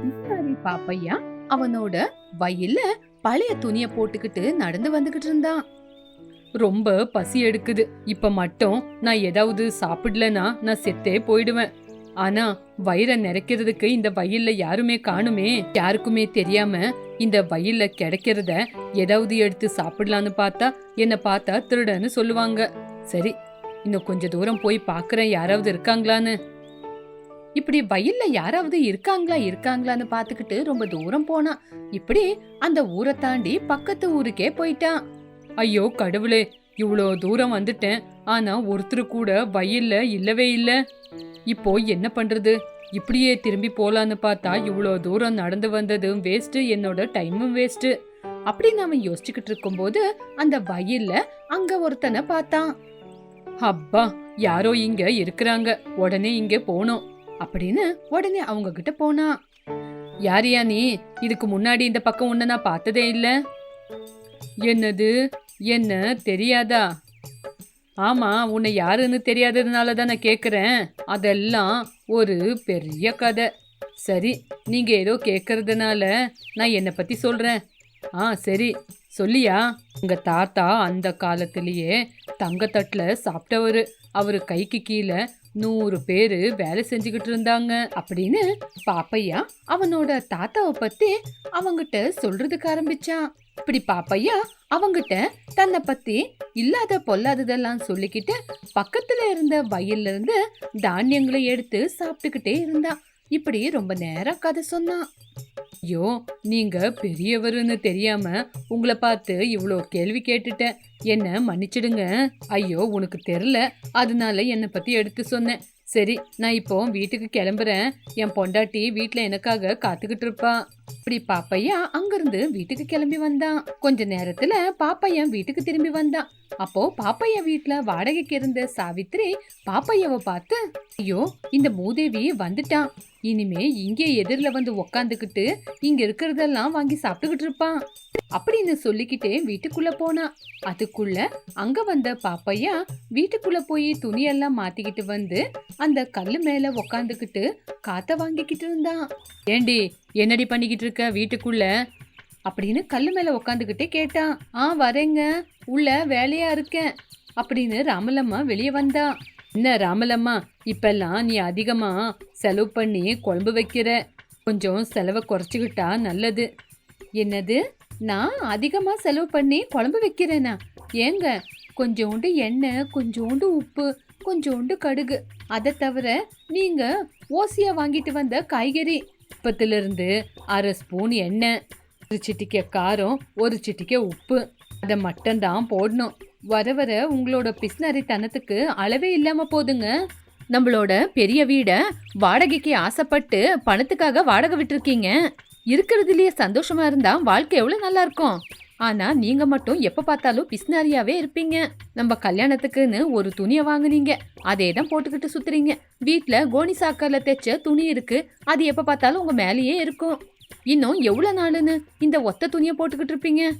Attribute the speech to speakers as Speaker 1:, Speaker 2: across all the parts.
Speaker 1: பிஸ்னாரி பாப்பையா. அவனோட வயல்ல பழைய துணிய போட்டுக்கிட்டு நடந்து வந்துகிட்டு இருந்தான். ரொம்ப பசி எடுக்குது. இப்ப மட்டும் நான் ஏதாவது சாப்பிடலனா நான் செத்தே போயிடுவேன். ஆனா வயிறை நிறைக்கிறதுக்கு இந்த வயல்ல யாருமே காணுமே. யாருக்குமே தெரியாம இந்த வயல்ல கிடைக்கிறத ஏதாவது எடுத்து சாப்பிடலான்னு பார்த்தா என்ன பார்த்தா திருடன்னு சொல்லுவாங்க. சரி இன்னும் கொஞ்ச தூரம் போய் பார்க்கறேன் யாராவது இருக்காங்களான்னு. இப்படி வயல்ல யாராவது இருக்காங்களா இருக்காங்களான்னு பார்த்துக்கிட்டு ரொம்ப தூரம் போனான் இப்படி அந்த ஊரை தாண்டி பக்கத்து ஊருக்கே போயிட்டான். ஐயோ கடவுளே இவ்வளோ தூரம் வந்துட்டேன். ஆனா ஒருத்தர் கூட வயல்ல இல்லவே இல்லை. இப்போ என்ன பண்றது? இப்படியே திரும்பி போலான்னு பார்த்தா இவ்வளோ தூரம் நடந்து வந்ததும் வேஸ்ட்டு என்னோட டைமும் வேஸ்ட்டு அப்படி நாம யோசிச்சுக்கிட்டு இருக்கும்போது அந்த வயல்ல அங்க ஒருத்தனை பார்த்தான். அப்பா யாரோ இங்க இருக்கிறாங்க. உடனே இங்க போனோம். அப்படின்னு உடனே அவங்க கிட்ட போனா யாரியா நீ? இதுக்கு முன்னாடி இந்த பக்கம் உன்னை நான் பார்த்ததே இல்லை. என்னது? என்ன? தெரியாதா? ஆமா உன்னை யாருன்னு தெரியாததுனால தான் நான் கேட்குறேன் அதெல்லாம் ஒரு பெரிய கதை. சரி நீங்க ஏதோ கேட்கறதுனால நான் என்னை பத்தி சொல்றேன். ஆ சரி. சொல்லியா? உங்க தாத்தா அந்த காலத்திலேயே தங்கத்தட்டில் சாப்பிட்டவர். அவர் கைக்கு கீழே நூறு பேரு வேலை செஞ்சுக்கிட்டு இருந்தாங்க அப்படின்னு பாப்பையா அவனோட தாத்தாவை பத்தி அவங்கிட்ட சொல்றதுக்கு ஆரம்பிச்சான். இப்படி பாப்பையா அவங்கிட்ட தன்னை பத்தி இல்லாத பொல்லாததெல்லாம் சொல்லிக்கிட்டு பக்கத்துல இருந்த வயல்ல இருந்து தானியங்களை எடுத்து சாப்பிட்டுக்கிட்டே இருந்தான். இப்படி ரொம்ப நேரம் கதை சொன்னான். ஐயோ நீங்க பெரியவருன்னு தெரியாம உங்களை பார்த்து இவ்வளோ கேள்வி கேட்டுட்டேன். என்ன மன்னிச்சிடுங்க. ஐயோ உனக்கு தெரில. அதனால என்னை பத்தி எடுத்து சொன்னேன். சரி நான் இப்போ வீட்டுக்கு கிளம்புறேன். என் பொண்டாட்டி வீட்டில் எனக்காக காத்துக்கிட்டு இருப்பான் இப்படி பாப்பையா அங்கிருந்து வீட்டுக்கு கிளம்பி வந்தான். கொஞ்ச நேரத்துல பாப்பையன் வீட்டுக்கு திரும்பி வந்தான். அப்போ பாப்பையா வீட்டுல வாடகைக்கு இருந்த சாவித்ரி பாப்பையாவை பார்த்து ஐயோ இந்த மூதேவி வந்துட்டான் இனிமே இங்கே எதிரில் வந்து உக்காந்துக்கிட்டு இங்க இருக்கிறதெல்லாம் வாங்கி சாப்பிட்டுக்கிட்டு இருப்பான் அப்படின்னு சொல்லிக்கிட்டே வீட்டுக்குள்ள போனான் அதுக்குள்ள அங்க வந்த பாப்பையா வீட்டுக்குள்ள போய் துணியெல்லாம் மாத்திக்கிட்டு வந்து அந்த கல்லு மேல உக்காந்துக்கிட்டு காத்த வாங்கிக்கிட்டு இருந்தான் ஏண்டி என்னடி பண்ணிக்கிட்டு இருக்க வீட்டுக்குள்ள? அப்படின்னு கல் மேலே உக்காந்துக்கிட்டே கேட்டான். ஆ வரேங்க. உள்ள வேலையா இருக்கேன் அப்படின்னு ராமலம்மா வெளியே வந்தா. என்ன ராமலம்மா இப்பெல்லாம் நீ அதிகமாக செலவு பண்ணி குழம்பு வைக்கிற. கொஞ்சம் செலவை குறைச்சிக்கிட்டா நல்லது. என்னது? நான் அதிகமாக செலவு பண்ணி குழம்பு வைக்கிறேனா? ஏங்க கொஞ்சோண்டு எண்ணெய் கொஞ்சோண்டு உப்பு கொஞ்சோண்டு கடுகு. அதை தவிர நீங்கள் ஓசியாக வாங்கிட்டு வந்த காய்கறி. இருந்து அரை ஸ்பூன் எண்ணெய் ஒரு சிட்டிக்க காரம் ஒரு சிட்டிக்கை உப்பு. அதை மட்டும்தான் போடணும். வர வர உங்களோட பிஸ்னரித்தனத்துக்கு அளவே இல்லாமல் போதுங்க. நம்மளோட பெரிய வீடை வாடகைக்கு ஆசைப்பட்டு பணத்துக்காக வாடகை விட்டுருக்கீங்க. இருக்கிறதுலயே சந்தோஷமா இருந்தா வாழ்க்கை எவ்வளவு நல்லா இருக்கும். ஆனா நீங்க மட்டும் எப்ப பார்த்தாலும் பிஸ்னாரியாவே இருப்பீங்க. நம்ம கல்யாணத்துக்குன்னு ஒரு துணியை வாங்குனீங்க. அதே தான் போட்டுக்கிட்டு சுத்துறீங்க. வீட்டுல கோனி சாக்கர்ல தைச்ச துணி இருக்கு. அது எப்ப பார்த்தாலும் உங்க மேலேயே இருக்கும். இன்னும் எவ்வளவு நாளுன்னு இந்த ஒத்த துணியை போட்டுக்கிட்டு இருப்பீங்க?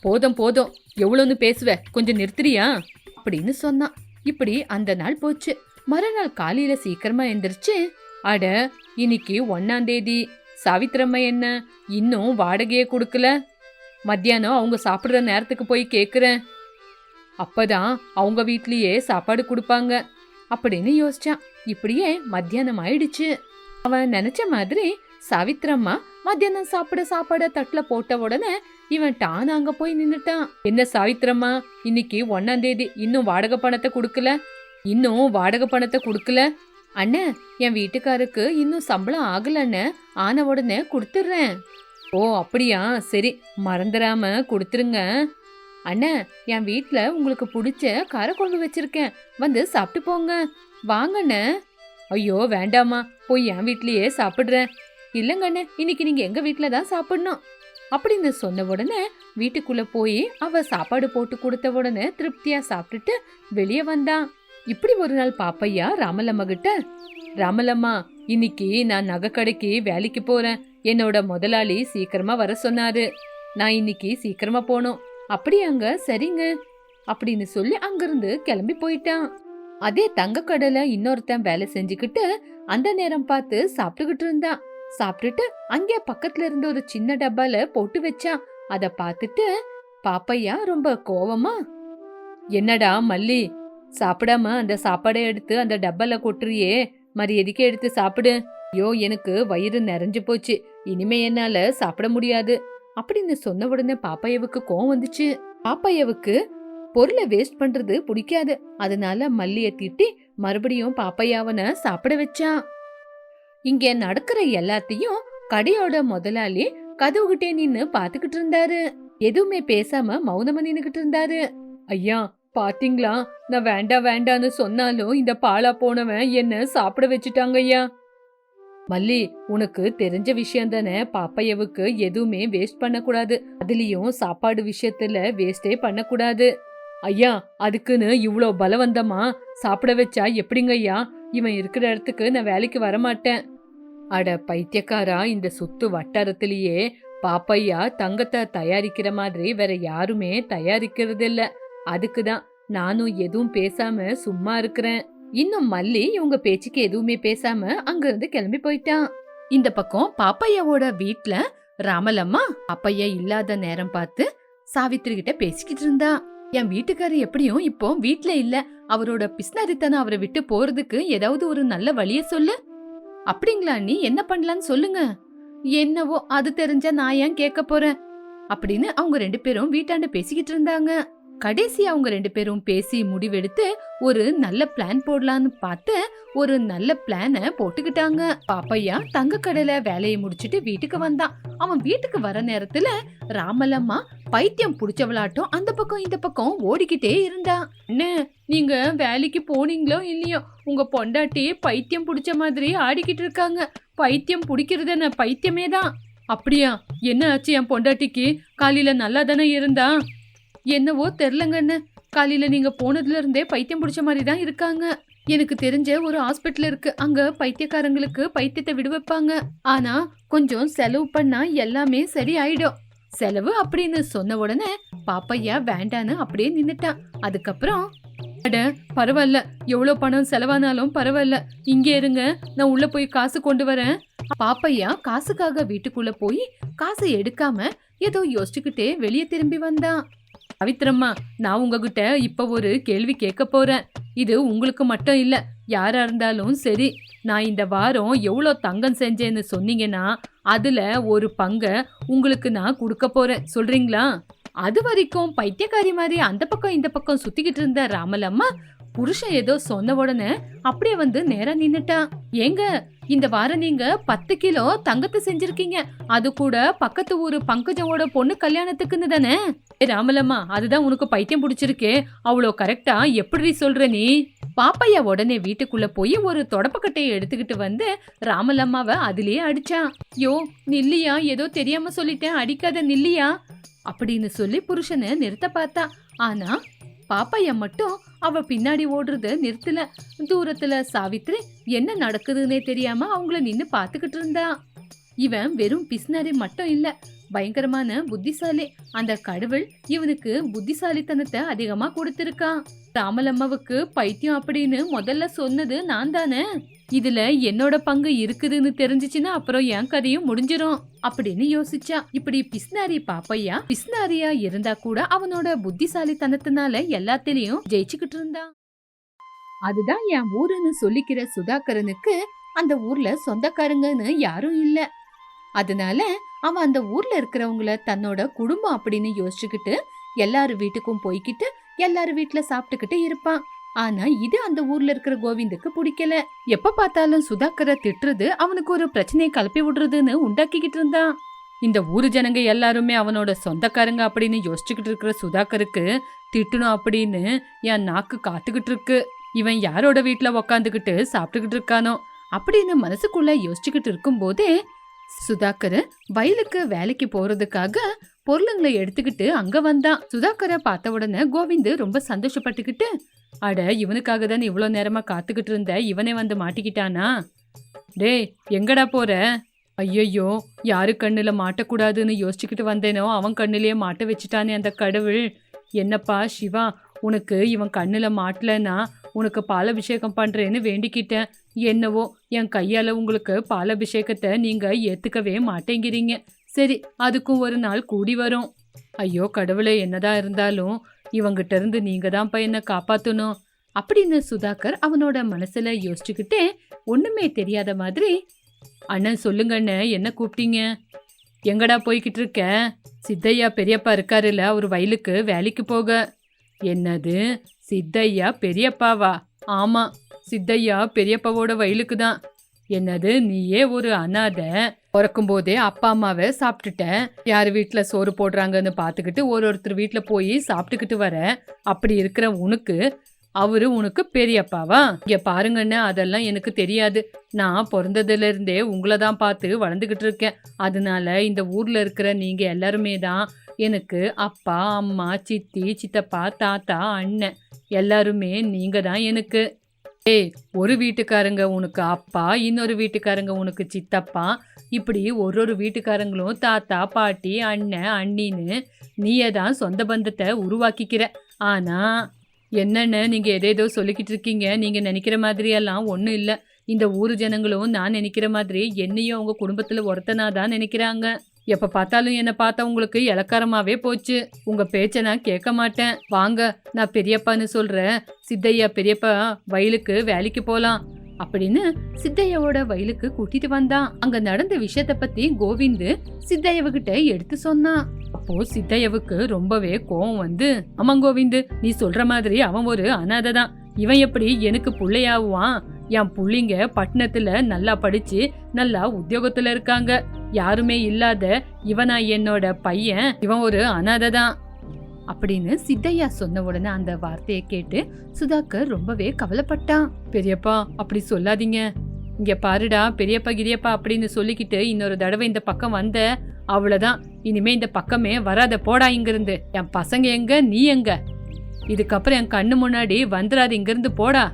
Speaker 1: போதும் போதும். எவ்வளோன்னு பேசுவ. கொஞ்சம் நிறுத்துறியா? அப்படின்னு சொன்னான். இப்படி அந்த நாள் போச்சு. மறுநாள் காலையில சீக்கிரமா எந்திரிச்சு அட இன்னைக்கு ஒன்னாம் தேதி. சாவித்திரம்மா என்ன? இன்னும் வாடகையே கொடுக்கல. மத்தியானம் அவங்க சாப்பிடுற நேரத்துக்கு போய் கேக்குறேன். அப்பதான் அவங்க வீட்லேயே சாப்பாடு கொடுப்பாங்க அப்படின்னு யோசிச்சான். இப்படியே மத்தியானம் ஆயிடுச்சு. அவன் நினைச்ச மாதிரி சாவித்ரம்மா மத்தியானம் சாப்பிட சாப்பாட தட்டுல போட்ட உடனே இவன் டான் அங்க போய் நின்னுட்டான். என்ன சாவித்ரம்மா இன்னைக்கு ஒன்னாம் தேதி இன்னும் வாடகை பணத்தை கொடுக்கல? இன்னும் வாடகை பணத்தை கொடுக்கல? அண்ணே என் வீட்டுக்காருக்கு இன்னும் சம்பளம் ஆகலன்னு ஆன உடனே கொடுத்துட்றேன். ஓ அப்படியா? சரி மறந்துடாம கொடுத்துருங்க. அண்ணா என் வீட்டில் உங்களுக்கு பிடிச்ச காரக்குழம்பு வச்சிருக்கேன். வந்து சாப்பிட்டு போங்க. வாங்கண்ணே ஐயோ வேண்டாம்மா. போய் என் வீட்லேயே சாப்பிட்றேன். இல்லைங்கண்ணே இன்னைக்கு நீங்கள் எங்கள் வீட்டில் தான் சாப்பிடணும். அப்படின்னு சொன்ன உடனே வீட்டுக்குள்ளே போய் அவள் சாப்பாடு போட்டு கொடுத்த உடனே திருப்தியாக சாப்பிட்டுட்டு வெளியே வந்தான். இப்படி ஒரு நாள் பாப்பையா ராமலம்மா கிட்ட ராமலம்மா இன்னைக்கு நான் நகை கடைக்கு வேலைக்கு போகிறேன் என்னோட முதலாளி சீக்கிரமா வர சொன்னாரு. நான் இன்னைக்கு சீக்கிரமா போனோம் அப்படியாங்க சரிங்க அப்படின்னு சொல்லி அங்கிருந்து கிளம்பி போயிட்டான். அதே தங்க கடையில இன்னொருத்தன் வேலை செஞ்சுக்கிட்டு அந்த நேரம் பார்த்து சாப்பிட்டுக்கிட்டு இருந்தான். சாப்பிட்டுட்டு அங்கே பக்கத்துல இருந்த ஒரு சின்ன டப்பால போட்டு வச்சான். அத பார்த்துட்டு பாப்பையா ரொம்ப கோவமா? என்னடா மல்லி சாப்பிடாம அந்த சாப்பாடை எடுத்து அந்த டப்பால கொட்டுறியே. மரியாதைக்கு எதுக்கே எடுத்து சாப்பிடு. ஐயோ எனக்கு வயிறு நிறைஞ்சு போச்சு. இனிமே என்னால சாப்பிட முடியாது. அப்படின்னு சொன்ன உடனே பாப்பையவுக்கு கோவம் வந்துச்சு. பாப்பையவுக்கு பொருளை வேஸ்ட் பண்றது பிடிக்காது. அதனால மல்லிய திட்டி மறுபடியும் பாப்பையாவன சாப்பிட வச்சான் இங்க நடக்கிற எல்லாத்தையும் கடையோட முதலாளி கதவுகிட்டே நின்னு பாத்துக்கிட்டு இருந்தாரு. எதுவுமே பேசாம மௌனமா நின்னுகிட்டு இருந்தாரு. ஐயா பாத்தீங்களா? நான் வேண்டாம் வேண்டான்னு சொன்னாலும் இந்த பாலா போனவன் என்ன சாப்பிட வச்சுட்டாங்க ஐயா. மல்லி உனக்கு தெரிஞ்ச விஷயம் தானே? பாப்பையவுக்கு எதுவுமே வேஸ்ட் பண்ணக்கூடாது. அதுலயும் சாப்பாடு விஷயத்துல வேஸ்டே பண்ணக்கூடாது. ஐயா அதுக்குன்னு இவ்வளோ பலவந்தமா சாப்பிட வச்சா எப்படிங்க ஐயா? இவன் இருக்கிற இடத்துக்கு நான் வேலைக்கு வரமாட்டேன். அட பைத்தியக்காரா இந்த சுத்து வட்டாரத்திலேயே பாப்பையா தங்கத்தை தயாரிக்கிற மாதிரி வேற யாருமே தயாரிக்கிறது இல்ல அதுக்குதான் நானும் எதுவும் பேசாம சும்மா இருக்கிறேன். இன்னும் மல்லி இவங்க பேச்சுக்கு எதுவுமே பேசாம அங்க இருந்து கிளம்பி போயிட்டான். இந்த பக்கம் பாப்பையாவோட வீட்ல ராமலம்மா அப்பையா இல்லாத நேரம் பார்த்து சாவித்திரி கிட்ட பேசிக்கிட்டு இருந்தா. என் வீட்டுக்காரர் எப்படியும் இப்போ வீட்ல இல்ல. அவரோட பிஸ்னரித்தனம் அவரை விட்டு போறதுக்கு ஏதாவது ஒரு நல்ல வழிய சொல்லு. அப்படிங்களா நீ என்ன பண்ணலான்னு சொல்லுங்க. என்னவோ அது தெரிஞ்சா நான் ஏன் கேட்க போறேன்? அப்படின்னு அவங்க ரெண்டு பேரும் வீட்டாண்ட பேசிக்கிட்டு இருந்தாங்க. கடைசி அவங்க ரெண்டு பேரும் பேசி முடிவெடுத்து ஒரு நல்ல பிளான் போடலான்னு பார்த்து ஒரு நல்ல பிளான போட்டுக்கிட்டாங்க. பாப்பையா தங்க கடையில வேலையை முடிச்சிட்டு வீட்டுக்கு வந்தான். அவன் வீட்டுக்கு வர நேரத்துல ராமலம்மா பைத்தியம் புடிச்சவளாட்டம் அந்த பக்கம் இந்த பக்கம் ஓடிக்கிட்டே இருந்தா. என்ன நீங்க வேலைக்கு போனீங்களோ இல்லையோ? உங்க பொண்டாட்டி பைத்தியம் புடிச்ச மாதிரி ஆடிக்கிட்டு இருக்காங்க. பைத்தியம் பிடிக்கிறது என்ன பைத்தியமே தான்? அப்படியா? என்ன ஆச்சு? என் பொண்டாட்டிக்கு? காலையில நல்லா தானே இருந்தா? என்னவோ தெரிலங்கன்னு காலையில நீங்க போனதுல இருந்தே பைத்தியம் பிடிச்ச மாதிரி தான் இருக்காங்க. எனக்கு தெரிஞ்ச ஒரு ஹாஸ்பிட்டல் இருக்கு. அங்க பைத்தியக்காரங்களுக்கு பைத்தியத்தை விடுவிப்பாங்க ஆனா கொஞ்சம் செலவு பண்ணா எல்லாமே சரி ஆயிடும் செலவு அப்படின்னு சொன்ன உடனே பாப்பையா வேண்டான்னு அப்படியே நின்னுட்டான். அதுக்கப்புறம் அட பரவாயில்ல. எவ்வளவு பணம் செலவானாலும் பரவாயில்ல. இங்கே இருங்க. நான் உள்ள போய் காசு கொண்டு வரேன். பாப்பையா காசுக்காக வீட்டுக்குள்ள போய் காசை எடுக்காம ஏதோ யோசிச்சுக்கிட்டே வெளியே திரும்பி வந்தான். பவித்ரம்மா நான் உங்ககிட்ட இப்ப ஒரு கேள்வி கேட்க போறேன். இது உங்களுக்கு மட்டும் இல்ல யாரா இருந்தாலும் சரி. நான் இந்த வாரம் எவ்வளோ தங்கம் செஞ்சேன்னு சொன்னீங்கன்னா அதுல ஒரு பங்கை உங்களுக்கு நான் கொடுக்க போறேன். சொல்றீங்களா? அது வரைக்கும் பைத்தியக்காரி மாதிரி அந்த பக்கம் இந்த பக்கம் சுத்திக்கிட்டு இருந்த ராமலம்மா புருஷன் ஏதோ சொன்ன உடனே அப்படியே வந்து நேரா நின்னுட்டான். ஏங்க இந்த வாரம் நீங்க பத்து கிலோ தங்கத்தை செஞ்சிருக்கீங்க. அது கூட பக்கத்து ஊரு பங்கஜவோட பொண்ணு கல்யாணத்துக்குன்னு தானே? ராமலம்மா அதுதான் உனக்கு பைத்தியம் பிடிச்சிருக்கே. அவ்வளோ கரெக்டா எப்படி சொல்ற நீ? பாப்பையா உடனே வீட்டுக்குள்ள போய் ஒரு தொடப்பக்கட்டையை எடுத்துக்கிட்டு வந்து ராமலம்மாவை அதிலேயே அடிச்சான். யோ நில்லியா ஏதோ தெரியாம சொல்லிட்டேன் அடிக்காத நில்லியா? அப்படின்னு சொல்லி புருஷனை நிறுத்த பார்த்தா ஆனா பாப்பையா மட்டும் அவ பின்னாடி ஓடுறத நிறுத்தல. தூரத்துல சாவித்ரி என்ன நடக்குதுன்னே தெரியாம அவங்கள நின்னு பாத்துக்கிட்டு இருந்தான் இவன் வெறும் பிஸ்னாரி மட்டும் இல்ல பயங்கரமான புத்திசாலி. அந்த கடவுள் இவனுக்கு புத்திசாலித்தனத்தை அதிகமா கொடுத்திருக்கான். ராமலம்மாவுக்கு பைத்தியம் அப்படின்னு முதல்ல சொன்னது நான் தானே இதுல என்னோட பங்கு இருக்குதுன்னு தெரிஞ்சிச்சுன்னா அப்புறம் என் கதையும் முடிஞ்சிரும் அப்படின்னு யோசிச்சா. இப்படி பிஸ்னாரி பாப்பையா? பிஸ்னாரியா இருந்தா கூட அவனோட புத்திசாலித்தனத்தினால எல்லாத்திலையும் ஜெயிச்சுக்கிட்டு இருந்தான். அதுதான் என் ஊருன்னு சொல்லிக்கிற சுதாகரனுக்கு அந்த ஊர்ல சொந்தக்காரங்கன்னு யாரும் இல்லை. அதனால அவன் அந்த ஊர்ல இருக்கிறவங்கள தன்னோட குடும்பம் அப்படின்னு யோசிச்சுக்கிட்டு எல்லாரு வீட்டுக்கும் போய்கிட்டு எல்லாரு வீட்டுல சாப்பிட்டுக்கிட்டு இருப்பான். ஆனா இது அந்த ஊர்ல இருக்கிற கோவிந்துக்கு பிடிக்கல. எப்ப பார்த்தாலும் சுதாகரை திட்டுறது அவனுக்கு ஒரு பிரச்சனையை கலப்பி விடுறதுன்னு உண்டாக்கிக்கிட்டு இருந்தான். இந்த ஊர் ஜனங்க எல்லாருமே அவனோட சொந்தக்காரங்க அப்படின்னு யோசிச்சுக்கிட்டு இருக்கிற சுதாகருக்கு திட்டணும் அப்படின்னு என் நாக்கு காத்துக்கிட்டு இருக்கு. இவன் யாரோட வீட்டில் உக்காந்துக்கிட்டு சாப்பிட்டுக்கிட்டு இருக்கானோ அப்படின்னு மனசுக்குள்ள யோசிச்சுக்கிட்டு இருக்கும்போதே சுதாகர் வயலுக்கு வேலைக்கு போறதுக்காக பொருளுங்களை எடுத்துக்கிட்டு அங்க வந்தான். சுதாகரை பார்த்த உடனே கோவிந்து ரொம்ப சந்தோஷப்பட்டுக்கிட்டு அட இவனுக்காக தானே இவ்வளோ நேரமா காத்துக்கிட்டு இருந்த? இவனே வந்து மாட்டிக்கிட்டானா? டேய் எங்கடா போற? ஐயையோ யாரு கண்ணுல மாட்டக்கூடாதுன்னு யோசிச்சுக்கிட்டு வந்தேனோ அவன் கண்ணுலயே மாட்ட வச்சுட்டானே அந்த கடவுள். என்னப்பா சிவா உனக்கு இவன் கண்ணுல மாட்டலன்னா உனக்கு பாலபிஷேகம் பண்ணுறேன்னு வேண்டிக்கிட்டேன். என்னவோ என் கையால் உங்களுக்கு பாலபிஷேகத்தை நீங்கள் ஏற்றுக்கவே மாட்டேங்கிறீங்க. சரி அதுக்கும் ஒரு நாள் கூடி வரும். ஐயோ கடவுளே என்னதான் இருந்தாலும் இவங்கிட்ட இருந்து நீங்கள் தான் பையனை காப்பாற்றணும் அப்படின்னு சுதாகர் அவனோட மனசில் யோசிச்சுக்கிட்டே ஒன்றுமே தெரியாத மாதிரி அண்ணன் சொல்லுங்க என்ன கூப்பிட்டீங்க? எங்கடா போய்கிட்டு இருக்க? சித்தையா பெரியப்பா இருக்காருல்ல அவர் வயலுக்கு வேலைக்கு போக. என்னது? சித்தையா பெரியப்பாவா? ஆமா சித்தையா பெரியப்பாவோட வயலுக்கு தான் என்னது நீயே ஒரு அனாதை? பிறக்கும் போதே அப்பா அம்மாவை சாப்பிட்டுட்டேன் யார் வீட்டில் சோறு போடுறாங்கன்னு பார்த்துக்கிட்டு ஒரு ஒருத்தர் வீட்டில் போய் சாப்பிட்டுக்கிட்டு வர. அப்படி இருக்கிற உனக்கு அவரு உனக்கு பெரியப்பாவா? இங்க பாருங்கண்ணே அதெல்லாம் எனக்கு தெரியாது. நான் பிறந்ததுல இருந்தே உங்களை தான் பார்த்து வளர்ந்துகிட்டு இருக்கேன். அதனால இந்த ஊர்ல இருக்கிற நீங்க எல்லாருமே தான் எனக்கு அப்பா அம்மா சித்தி சித்தப்பா தாத்தா அண்ணன் எல்லாருமே நீங்க தான் எனக்கு. ஏய் ஒரு வீட்டுக்காரங்க உனக்கு அப்பா இன்னொரு வீட்டுக்காரங்க உனக்கு சித்தப்பா இப்படி ஒரு ஒரு வீட்டுக்காரங்களும் தாத்தா பாட்டி அண்ணன் அண்ணின்னு நீயே தான் சொந்த பந்தத்தை உருவாக்கிக்கிற. ஆனா என்னென்ன நீங்கள் எதேதோ சொல்லிக்கிட்டு இருக்கீங்க நீங்கள் நினைக்கிற மாதிரியெல்லாம் ஒன்றும் இல்லை. இந்த ஊர் ஜனங்களும் நான் நினைக்கிற மாதிரி என்னையும் அவங்க குடும்பத்தில் ஒருத்தனா தான் நினைக்கிறாங்க. எப்ப பார்த்தாலும் என்ன பார்த்தா உங்களுக்கு இலக்காரமாவே போச்சு. உங்க பேச்ச நான் கேட்க மாட்டேன். வாங்க நான் பெரியப்பான்னு சொல்றேன். சித்தையா பெரியப்பா வயலுக்கு வேலைக்கு போலாம். அப்படின்னு சித்தையாவோட வயலுக்கு கூட்டிட்டு வந்தான். அங்க நடந்த விஷயத்த பத்தி கோவிந்து சித்தையவகிட்ட எடுத்து சொன்னான். அப்போ சித்தையவுக்கு ரொம்பவே கோவம் வந்து ஆமா கோவிந்து நீ சொல்ற மாதிரி அவன் ஒரு அனாதை தான் இவன் எப்படி எனக்கு பிள்ளையாவான் என் பிள்ளைங்க பட்டணத்துல நல்லா படிச்சு நல்லா உத்தியோகத்துல இருக்காங்க. யாருமே இல்லாத இவனா என்னோட பையன் இவன் ஒரு அனாதை தான் அப்படின்னு சித்தையா சொன்ன உடனே அந்த வார்த்தையை கேட்டு சுதாகர் ரொம்பவே கவலைப்பட்டான். பெரியப்பா அப்படி சொல்லாதீங்க. இங்க பாருடா பெரியப்பா கிரியப்பா அப்படின்னு சொல்லிக்கிட்டு இன்னொரு தடவை இந்த பக்கம் வந்த அவ்வளவுதான் இனிமே இந்த பக்கமே வராத போடா இங்கிருந்து. என் பசங்க எங்க நீ எங்க? இதுக்கப்புறம் என் கண்ணு முன்னாடி வந்துடாது இங்கிருந்து போடா.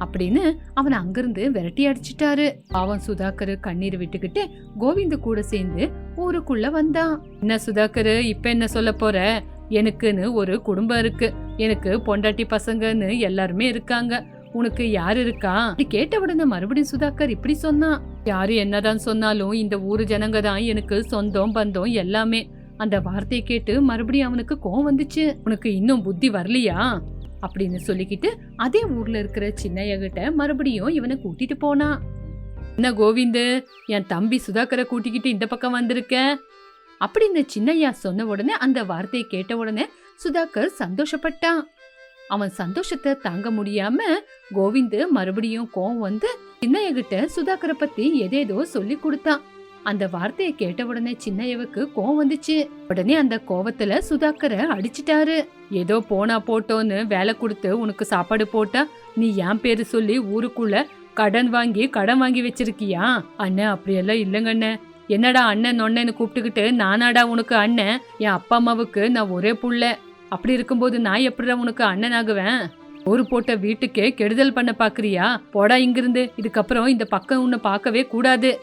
Speaker 1: அப்படின்னு அவனை அங்கிருந்து விரட்டி அடிச்சிட்டாரு. அவன் சுதாகர் கண்ணீர் விட்டுக்கிட்டு கோவிந்து கூட சேர்ந்து ஊருக்குள்ள வந்தான். என்ன சுதாகர் இப்ப என்ன சொல்ல போற? எனக்குன்னு ஒரு குடும்பம் இருக்கு. எனக்கு பொண்டாட்டி பசங்கன்னு எல்லாருமே இருக்காங்க. உனக்கு யார் இருக்கா? கேட்ட உடனே மறுபடியும் சுதாகர் இப்படி சொன்னான். யாரு என்னதான் சொன்னாலும் இந்த ஊரு ஜனங்க தான் எனக்கு சொந்தம் பந்தம் எல்லாமே. அந்த வார்த்தையை கேட்டு மறுபடியும் அவனுக்கு கோவம் வந்துச்சு. உனக்கு இன்னும் புத்தி வரலையா? அப்படின்னு சொல்லிக்கிட்டு அதே ஊர்ல இருக்கிற சின்னைய கிட்ட மறுபடியும் இவனை கூட்டிட்டு போனா. என்ன கோவிந்து என் தம்பி சுதாகரை கூட்டிக்கிட்டு இந்த பக்கம் வந்திருக்க? அப்படின்னு சின்னையா சொன்ன உடனே அந்த வார்த்தையை கேட்ட உடனே சுதாகர் சந்தோஷப்பட்டான். அவன் சந்தோஷத்தை தாங்க முடியாம கோவிந்து மறுபடியும் கோவம் வந்து சின்னைய கிட்ட சுதாகரை பத்தி எதேதோ சொல்லி கொடுத்தான். அந்த வார்த்தையை கேட்ட உடனே சின்னையவுக்கு கோவம் வந்துச்சு. உடனே அந்த கோவத்துல சுதாகரை அடிச்சிட்டாரு. ஏதோ போனா போட்டோன்னு வேலை கொடுத்து உனக்கு சாப்பாடு போட்டா நீ என் பேரு சொல்லி ஊருக்குள்ள கடன் வாங்கி கடன் வாங்கி வச்சிருக்கியா? அண்ணன் அப்படியெல்லாம் இல்லைங்க அண்ணன் என்னடா அண்ணன் நொண்ணன்னு கூப்பிட்டுக்கிட்டு நானாடா உனக்கு அண்ணன் என் அப்பா அம்மாவுக்கு நான் ஒரே புள்ள. அப்படி இருக்கும்போது நான் எப்படிடா உனக்கு அண்ணன் ஆகுவேன் ஒரு போட்ட வீட்டுக்கே கெடுதல் பண்ண பாக்குறியா? போடா இங்கிருந்து. இதுக்கப்புறம் இந்த பக்கம் உன்னை பார்க்கவே கூடாது.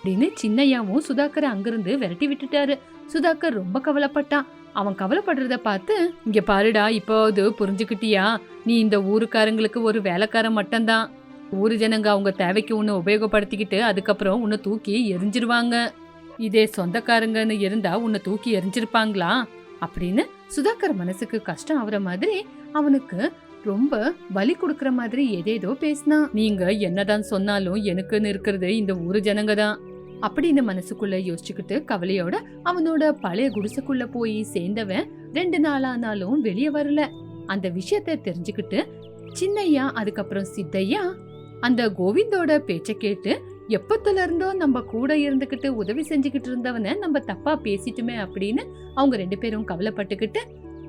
Speaker 1: அப்படின்னு சின்னையாவும் சுதாகரை அங்கிருந்து விரட்டி விட்டுட்டாரு. சுதாகர் ரொம்ப கவலைப்பட்டான். அவன் கவலைப்படுறத பார்த்து இங்க பாருடா இப்போது புரிஞ்சுக்கிட்டியா? நீ இந்த ஊருக்காரங்களுக்கு ஒரு வேலைக்காரன் மட்டும்தான். ஊரு ஜனங்க அவங்க தேவைக்கு உன்னை உபயோகப்படுத்திக்கிட்டு அதுக்கப்புறம் உன்னை தூக்கி எரிஞ்சிருவாங்க. இதே சொந்தக்காரங்கன்னு இருந்தா உன்னை தூக்கி எரிஞ்சிருப்பாங்களா? அப்படின்னு சுதாகர் மனசுக்கு கஷ்டம் ஆகுற மாதிரி அவனுக்கு ரொம்ப வலி கொடுக்கற மாதிரி ஏதேதோ பேசினான். நீங்க என்னதான் சொன்னாலும் எனக்குன்னு இருக்கிறது இந்த ஊரு ஜனங்க தான். அப்படின்னு மனசுக்குள்ள யோசிச்சுக்கிட்டு கவலையோட அவனோட பழைய குடிசைக்குள்ள போய் சேர்ந்தவன் ரெண்டு நாளானாலும் வெளியே வரல. அந்த விஷயத்த தெரிஞ்சுக்கிட்டு சின்னையா அதுக்கப்புறம் சித்தையா அந்த கோவிந்தோட பேச்ச கேட்டு எப்பத்துல இருந்தோ நம்ம கூட இருந்துகிட்டு உதவி செஞ்சுக்கிட்டு இருந்தவன நம்ம தப்பா பேசிட்டுமே அப்படின்னு அவங்க ரெண்டு பேரும் கவலைப்பட்டுக்கிட்டு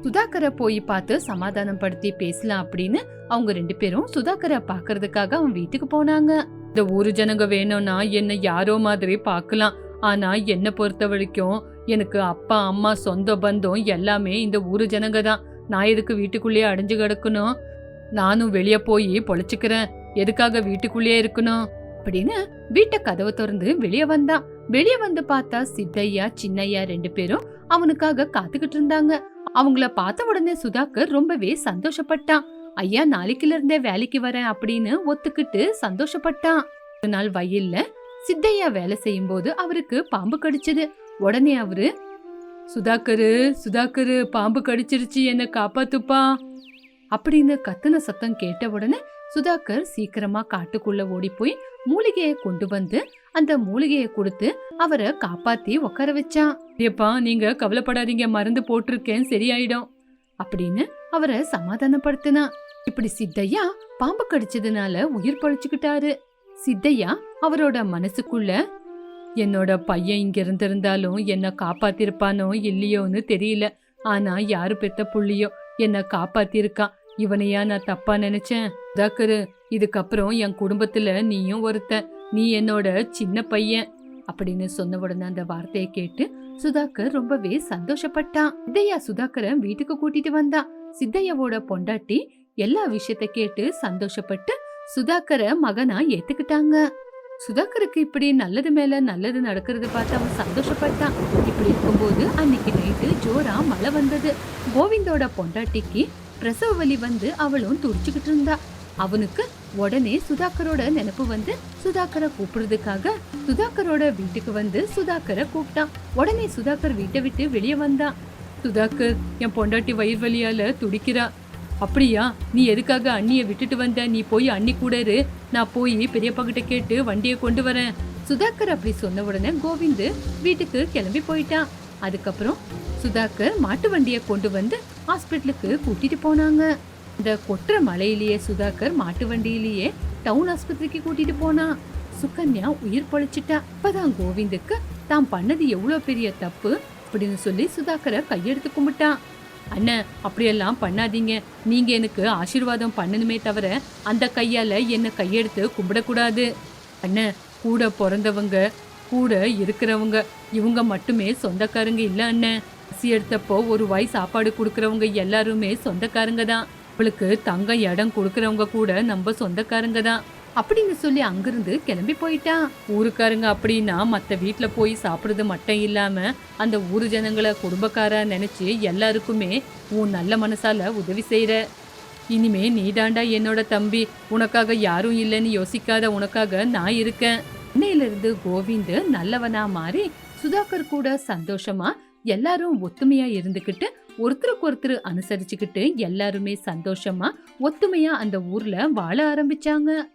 Speaker 1: சுதாகரை போய் பார்த்து சமாதானம் படுத்தி பேசலாம் அப்படின்னு அவங்க ரெண்டு பேரும் சுதாகரை பாக்குறதுக்காக அவன் வீட்டுக்கு போனாங்க. இந்த ஊரு ஜனங்க வேணும்னா என்னை யாரோ மாதிரி பார்க்கலாம். ஆனா என்ன பொறுத்த வரைக்கும் எனக்கு அப்பா அம்மா சொந்த பந்தம் எல்லாமே இந்த ஊரு ஜனங்க தான். நான் எதுக்கு வீட்டுக்குள்ளேயே அடைஞ்சு கிடக்கணும்? நானும் வெளியே போய் பொழைச்சுக்கிறேன். எதுக்காக வீட்டுக்குள்ளேயே இருக்கணும்? அப்படின்னு வீட்டை கதவை திறந்து வெளியே வந்தான். வெளியே வந்து பார்த்தா சித்தையா சின்னையா ரெண்டு பேரும் அவனுக்காக காத்துக்கிட்டு இருந்தாங்க. அவங்கள பார்த்த உடனே சுதாகர் ரொம்பவே சந்தோஷப்பட்டான். ஐயா நாளைக்குல இருந்தே வேலைக்கு வரேன் அப்படின்னு ஒத்துக்கிட்டு சந்தோஷப்பட்டான். ஒரு நாள் வயல்ல சித்தையா வேலை செய்யும் போது அவருக்கு பாம்பு கடிச்சது. உடனே அவரு சுதாகரு சுதாகரு பாம்பு கடிச்சிருச்சு என்ன காப்பாத்துப்பா அப்படின்னு கத்துன சத்தம் கேட்ட உடனே சுதாகர் சீக்கிரமா காட்டுக்குள்ள ஓடி போய் மூலிகையை கொண்டு வந்து அந்த மூலிகையை கொடுத்து அவரை காப்பாத்தி உட்கார வச்சான். ஏப்பா நீங்க கவலைப்படாதீங்க மருந்து போட்டிருக்கேன் சரியாயிடும் அப்படின்னு அவரை சமாதானப்படுத்தினா. இப்படி சித்தையா பாம்பு கடிச்சதுனால உயிர் பழிச்சுக்கிட்டாரு. சித்தையா அவரோட மனசுக்குள்ள என்னோட பையன் இங்க இருந்திருந்தாலும் என்ன காப்பாத்திருப்பானோ இல்லையோன்னு தெரியல. ஆனா யாரு பெத்த புள்ளியோ என்ன காப்பாத்திருக்கான் இவனையா நான் தப்பா நினைச்சேன்? தாக்கரு இதுக்கப்புறம் என் குடும்பத்துல நீயும் ஒருத்த நீ என்னோட சின்ன பையன். அப்படின்னு சொன்ன உடனே அந்த வார்த்தையை கேட்டு சுதாகர் ரொம்பவே சந்தோஷப்பட்டான். சித்தையா சுதாகரை வீட்டுக்கு கூட்டிட்டு வந்தான் சித்தையாவோட பொண்டாட்டி எல்லா விஷயத்த கேட்டு சந்தோஷப்பட்டு சுதாகரை மகனா ஏத்துக்கிட்டாங்க. சுதாகருக்கு இப்படி நல்லது மேல நல்லது நடக்கிறது பார்த்து அவன் சந்தோஷப்பட்டான். இப்படி இருக்கும்போது அன்னைக்கு நைட்டு ஜோரா மழை வந்தது. கோவிந்தோட பொண்டாட்டிக்கு பிரசவ வலி வந்து அவளும் துடிச்சுக்கிட்டு இருந்தா. அவனுக்கு உடனே சுதாகரோட நினப்பு வந்து சுதாகரை கூப்பிடுறதுக்காக சுதாகரோட வீட்டுக்கு வந்து சுதாகரை கூப்பிட்டான். உடனே சுதாகர் வீட்டை விட்டு வெளியே வந்தான். சுதாகர் என் பொண்டாட்டி வயிறு வழியால துடிக்கிறா. அப்படியா? நீ எதுக்காக அண்ணியை விட்டுட்டு வந்த? நீ போய் அண்ணி கூட இரு. நான் போய் பெரியப்பா கிட்ட கேட்டு வண்டியை கொண்டு வரேன். சுதாகர் அப்படி சொன்ன உடனே கோவிந்து வீட்டுக்கு கிளம்பி போயிட்டான். அதுக்கப்புறம் சுதாகர் மாட்டு வண்டியை கொண்டு வந்து ஹாஸ்பிட்டலுக்கு கூட்டிட்டு போனாங்க. இந்த கொட்டுற மலையிலேயே சுதாகர் மாட்டு வண்டியிலேயே டவுன் ஆஸ்பத்திரிக்கு கூட்டிட்டு போனான் சுகன்யா உயிர் பொழைச்சிட்டா. அப்பதான் கோவிந்துக்கு தான் பண்ணது எவ்வளோ பெரிய தப்பு அப்படின்னு சொல்லி சுதாகரை கையெடுத்து கும்பிட்டான் அண்ணன் அப்படியெல்லாம் பண்ணாதீங்க. நீங்க எனக்கு ஆசீர்வாதம் பண்ணணுமே தவிர அந்த கையால என்ன கையெடுத்து கும்பிடக்கூடாது. அண்ணன் கூட பிறந்தவங்க கூட இருக்கிறவங்க இவங்க மட்டுமே சொந்தக்காரங்க இல்லை அண்ணன் பசி எடுத்தப்போ ஒரு வாய் சாப்பாடு கொடுக்குறவங்க எல்லாருமே சொந்தக்காரங்க தான். அவளுக்கு தங்க இடம் கொடுக்கறவங்க கூட நம்ம சொந்தக்காரங்க தான் அப்படின்னு சொல்லி அங்கிருந்து கிளம்பி போயிட்டான் ஊருக்காரங்க அப்படின்னா மத்த வீட்ல போய் சாப்பிடுறது மட்டும் இல்லாம அந்த ஊரு ஜனங்களை குடும்பக்காரா நினைச்சு எல்லாருக்குமே உன் நல்ல மனசால உதவி செய்யற இனிமே நீதாண்டா என்னோட தம்பி. உனக்காக யாரும் இல்லைன்னு யோசிக்காத உனக்காக நான் இருக்கேன். இன்னையிலிருந்து கோவிந்த் நல்லவனா மாறி சுதாகர் கூட சந்தோஷமா எல்லாரும் ஒத்துமையா இருந்துகிட்டு ஒருத்தருக்கு ஒருத்தர் அனுசரிச்சுக்கிட்டு எல்லாருமே சந்தோஷமா ஒத்துமையா அந்த ஊர்ல வாழ ஆரம்பிச்சாங்க.